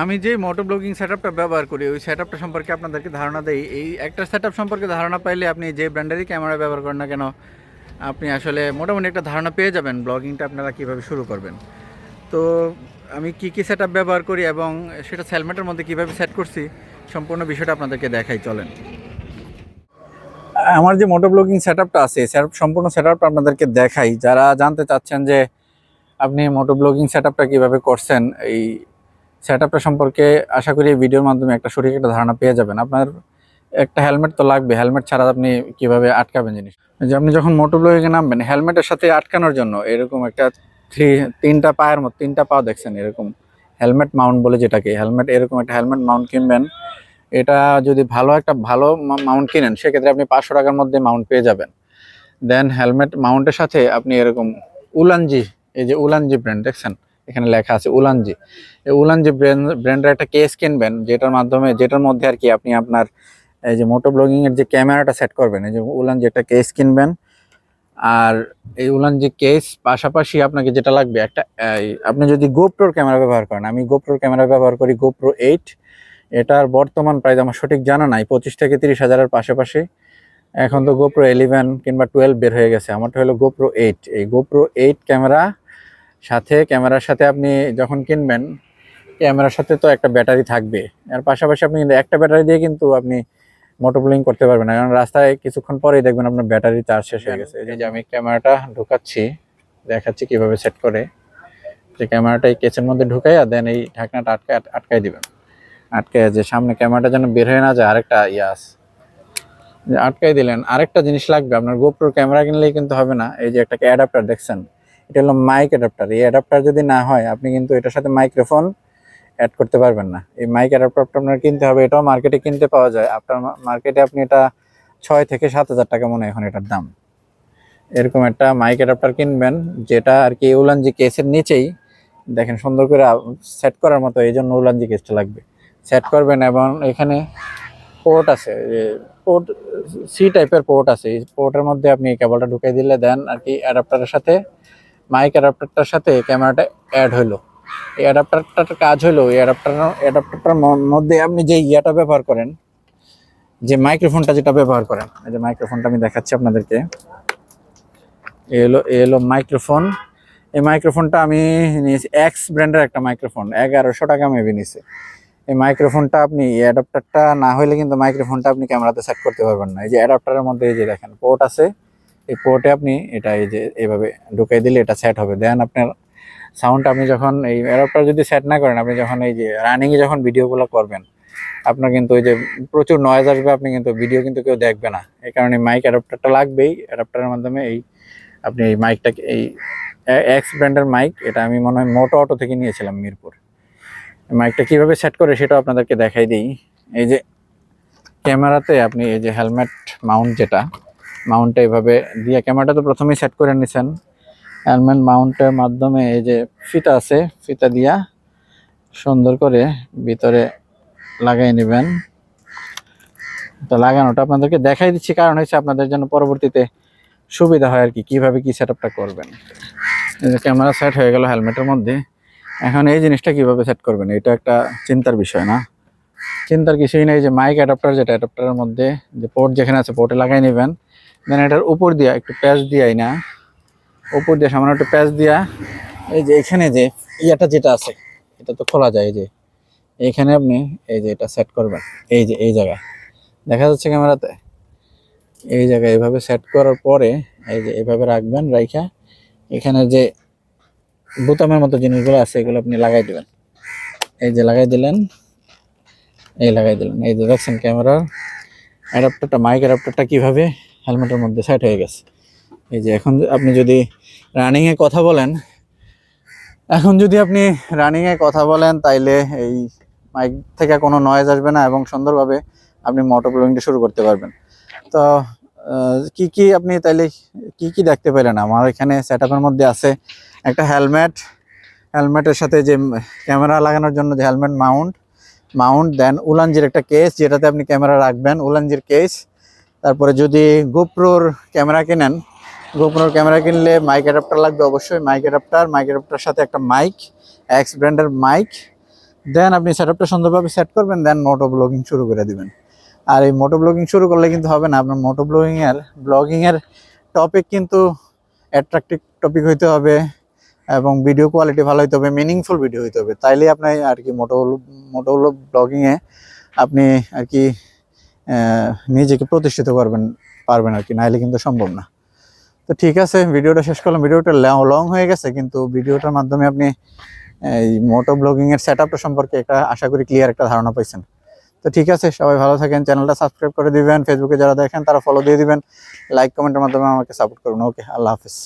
আমি যে moto blogging সেটআপটা ব্যবহার করি, ওই সেটআপটা সম্পর্কে আপনাদেরকে ধারণা দেই। এই একটা সেটআপ সম্পর্কে ধারণা পাইলে আপনি যে ব্র্যান্ডেরই ক্যামেরা ব্যবহার করেন না কেন, আপনি আসলে মোটামুটি একটা ধারণা পেয়ে যাবেন ব্লগিংটা আপনারা কীভাবে শুরু করবেন। তো আমি কি কি সেটআপ ব্যবহার করি এবং সেটা সেলমেটের মধ্যে কীভাবে সেট করছি, সম্পূর্ণ বিষয়টা আপনাদেরকে দেখাই, চলেন। আমার যে মোটো ব্লগিং সেটআপটা আছে সেটআপ সম্পূর্ণ সেটআপটা আপনাদেরকে দেখাই। যারা জানতে চাচ্ছেন যে আপনি মোটো ব্লগিং সেটআপটা কীভাবে করছেন, এই সেটআপটা সম্পর্কে আশা করি ভিডিওর মাধ্যমে একটা সঠিক একটা ধারণা পেয়ে যাবেন। আপনার একটা হেলমেট তো লাগবে হেলমেট ছাড়া আপনি কীভাবে আটকাবেন জিনিস? যে আপনি যখন মোটর নামবেন হেলমেটের সাথে আটকানোর জন্য এরকম একটা থ্রি তিনটা পায়ের মতো, তিনটা পা দেখছেন এরকম হেলমেট মাউন্ট বলে যেটাকে হেলমেট এরকম একটা হেলমেট মাউন্ট কিনবেন। এটা যদি ভালো একটা ভালো মাউন্ট কিনেন, সেক্ষেত্রে আপনি পাঁচশো টাকার মধ্যে মাউন্ট পেয়ে যাবেন। দেন হেলমেট মাউন্টের সাথে আপনি এরকম উলানজি, এই যে উলানজি ব্র্যান্ড দেখছেন? এখানে লেখা আছে উলানজি। এই উলানজি ব্র্যান্ড, ব্র্যান্ডের একটা কেস কিনবেন, যেটার মাধ্যমে, যেটার মধ্যে আর কি আপনি আপনার, এই যে মোটো ব্লগিং এর যে ক্যামেরাটা সেট করবেন, এই যে উলানজি একটা কেস কিনবেন। আর এই উলানজি কেস পাশাপাশি আপনাকে যেটা লাগবে, একটা আপনি যদি গোপ্রোর ক্যামেরা ব্যবহার করেন, আমি গোপ্রোর ক্যামেরা ব্যবহার করি গোপ্রো এইট এটার বর্তমান প্রাইস আমার সঠিক জানা নাই, পঁচিশ থেকে তিরিশ হাজারের পাশাপাশি। এখন তো গোপ্রো ইলেভেন কিংবা টুয়েলভ বের হয়ে গেছে, আমারটা হলো গোপ্রো এইট এই গোপ্রো এইট ক্যামেরা সাথে ক্যামেরার সাথে আপনি যখন কিনবেন, ক্যামেরার সাথে তো একটা ব্যাটারি থাকবে। আর পাশাপাশি আপনি কিন্তু একটা ব্যাটারি দিয়ে কিন্তু আপনি মোটোব্লিং করতে পারবেন না। কারণ রাস্তায় কিছুক্ষণ পরেই দেখবেন আপনার ব্যাটারি চার্জ শেষ হয়ে গেছে। এই যে আমি ক্যামেরাটা ঢুকাচ্ছি, দেখাচ্ছি কীভাবে সেট করে। যে ক্যামেরাটা এই কেসের মধ্যে ঢুকাইয়া দেন এই ঢাকনাটা আটকে আটকাই দিবেন। আটকায় যে সামনে ক্যামেরাটা যেন বের হয়ে না যায়, আরেকটা ইয়ে আছে। আটকাই দিলেন। আরেকটা জিনিস লাগবে, আপনার গোপ্রোর ক্যামেরা কিনলেই কিন্তু হবে না। এই যে একটা অ্যাডাপ্টার, দেখছেন? এটা হলো মাইক অ্যাডাপ্টার এই অ্যাডাপ্টার যদি না হয়, আপনি কিন্তু এটার সাথে মাইক্রোফোন অ্যাড করতে পারবেন না। এই মাইক অ্যাডাপ্টারটা আপনার কিনতে হবে, এটাও মার্কেটে কিনতে পাওয়া যায়। আপনার মার্কেটে আপনি এটা ছয় থেকে সাত হাজার টাকা মনে এখন এটার দাম। এরকম একটা মাইক অ্যাডাপ্টার কিনবেন, যেটা আর কি উলানজি কেসের নিচেই। দেখেন সুন্দর করে সেট করার মতো, এই জন্য উলানজি কেসটা লাগবে। সেট করবেন এবং এখানে পোর্ট আছে পোর্ট সি টাইপের পোর্ট আছে। এই পোর্টের মধ্যে আপনি এই কেবলটা ঢুকিয়ে দিলে দেন আর কি অ্যাডাপ্টারের সাথে মাইক অ্যাডাপ্টারটার সাথে ক্যামেরাটা অ্যাড হলো এই অ্যাডাপ্টারটার কাজ হলো এই অ্যাডাপ্টার অ্যাডাপ্টারটার মধ্যে আপনি যে ইয়াটা ব্যবহার করেন, যে মাইক্রোফোনটা যেটা ব্যবহার করেন, এই যে মাইক্রোফোনটা আমি দেখাচ্ছি আপনাদেরকে। এ হলো এ হলো মাইক্রোফোন এই মাইক্রোফোনটা আমি নিয়েছি এক্স ব্র্যান্ডের একটা মাইক্রোফোন এগারোশো টাকা মেবি নিয়েছে। এই মাইক্রোফোনটা আপনি অ্যাডাপ্টারটা না হলে কিন্তু মাইক্রোফোনটা আপনি ক্যামেরাতে সেট করতে পারবেন না। এই যে অ্যাডাপ্টারের মধ্যে এই যে দেখেন পোর্ট আছে। এই পোর্টে আপনি এটা এই যে এইভাবে ঢুকাই দিলে এটা সেট হবে। দেন আপনার সাউন্ড আপনি যখন এই অ্যাডাপ্টার যদি সেট না করেন, আপনি যখন এই যে রানিংয়ে যখন ভিডিওগুলো করবেন, আপনার কিন্তু ওই যে প্রচুর নয়েজ আসবে, আপনি কিন্তু ভিডিও কিন্তু কেউ দেখবে না। এই কারণে মাইক অ্যাডাপ্টারটা লাগবেই। অ্যাডাপ্টারের মাধ্যমে এই আপনি এই মাইকটাকে এই এক্স ব্র্যান্ডের মাইক এটা আমি মনে হয় মোটো অটো থেকে নিয়েছিলাম মিরপুর। মাইকটা কীভাবে সেট করে সেটাও আপনাদেরকে দেখাই দিই। এই যে ক্যামেরাতে আপনি এই যে হেলমেট মাউন্ট যেটা মাউন্টটা এভাবে দিয়ে ক্যামেরাটা তো প্রথমেই সেট করে নিছেন। হেলমেট মাউন্টের মাধ্যমে এই যে ফিতা আছে, ফিতা দিয়া সুন্দর করে ভিতরে লাগাই নেবেন। তো লাগানোটা আপনাদেরকে দেখাই দিচ্ছি, কারণ হচ্ছে আপনাদের জন্য পরবর্তীতে সুবিধা হয় আর কি, কীভাবে কি সেটআপটা করবেন। এই যে ক্যামেরা সেট হয়ে গেল হেলমেটের মধ্যে। এখন এই জিনিসটা কীভাবে সেট করবেন, এটা একটা চিন্তার বিষয় না। চিন্তার কিছুই নেই যে মাইক অ্যাডাপ্টার যেটা অ্যাডাপ্টারের মধ্যে, যে পোর্ট যেখানে আছে পোর্টে লাগাই নেবেন। দেন এটার উপর দিয়া একটু প্যাচ দিয়াই না। উপর দিয়ে সামান্য একটু প্যাচ দিয়া। এই যে এখানে যে ইয়াটা যেটা আছে, এটা তো খোলা যায় যে। এইখানে আপনি এই যে এটা সেট করবেন, এই যে, এই জায়গায়। দেখা যাচ্ছে ক্যামেরাতে, এই জায়গায় এইভাবে সেট করার পরে এই যে এইভাবে রাখবেন, রাইখা এখানে যে বোতামের মতো জিনিসগুলো আছে, এগুলো আপনি লাগাই দিবেন। এই যে লাগাই দিলেন, এই লাগাই দিলেন। এই যে দেখছেন ক্যামেরার অ্যাডাপ্টারটা, মাইক অ্যাডাপ্টারটা কীভাবে হেলমেটের মধ্যে সেট হয়ে গেছে। এই যে এখন আপনি যদি রানিংয়ে কথা বলেন, এখন যদি আপনি রানিংয়ে কথা বলেন, তাইলে এই মাইক থেকে কোনো নয়েজ আসবে না এবং সুন্দরভাবে আপনি মোটর ব্লগিংটা শুরু করতে পারবেন। তো কি কি আপনি তাইলে কি কি দেখতে পেলেন? আমার এখানে সেট মধ্যে আছে একটা হেলমেট হেলমেটের সাথে যে ক্যামেরা লাগানোর জন্য যে হেলমেট মাউন্ট মাউন্ট দেন উলানজির একটা কেস যেটাতে আপনি ক্যামেরা রাখবেন, উলানজির কেস তারপরে যদি গোপ্রোর ক্যামেরা কেনেন গোপ্রোর ক্যামেরা কিনলে মাইক অ্যাডাপ্টার লাগবে অবশ্যই মাইক অ্যাডাপ্টার মাইক অ্যাডাপ্টার সাথে একটা মাইক এক্স ব্র্যান্ডের মাইক দেন আপনি সেটআপটা সুন্দরভাবে সেট করবেন দেন মোটো ব্লগিং শুরু করে দিবেন। আর এই মোটো ব্লগিং শুরু করলে কিন্তু হবে না, আপনার মোটো ব্লগিংয়ের ব্লগিংয়ের টপিক কিন্তু অ্যাট্রাকটিভ টপিক হইতে হবে এবং ভিডিও কোয়ালিটি ভালো হইতে হবে মিনিংফুল ভিডিও হইতে হবে। তাইলে আপনি আর কি মোটো মোটো ব্লগিংয়ে আপনি আর কি নিজেকে প্রতিষ্ঠিত করবেন, পারবেন আর কি, নাইলে কিন্তু সম্ভব না। তো ঠিক আছে, ভিডিওটা শেষ করলাম। ভিডিওটা লং হয়ে গেছে, কিন্তু ভিডিওটার মাধ্যমে আপনি, এই মোটো ব্লগিং এর সেট আপটা সম্পর্কে একটা, আশা করি ক্লিয়ার একটা ধারণা পাইছেন। তো ঠিক আছে, সবাই ভালো থাকেন, চ্যানেলটা সাবস্ক্রাইব করে দিবেন ফেসবুকে যারা দেখেন তারা ফলো দিয়ে দিবেন লাইক কমেন্টের মাধ্যমে আমাকে সাপোর্ট করুন। ওকে আল্লাহ হাফিজ।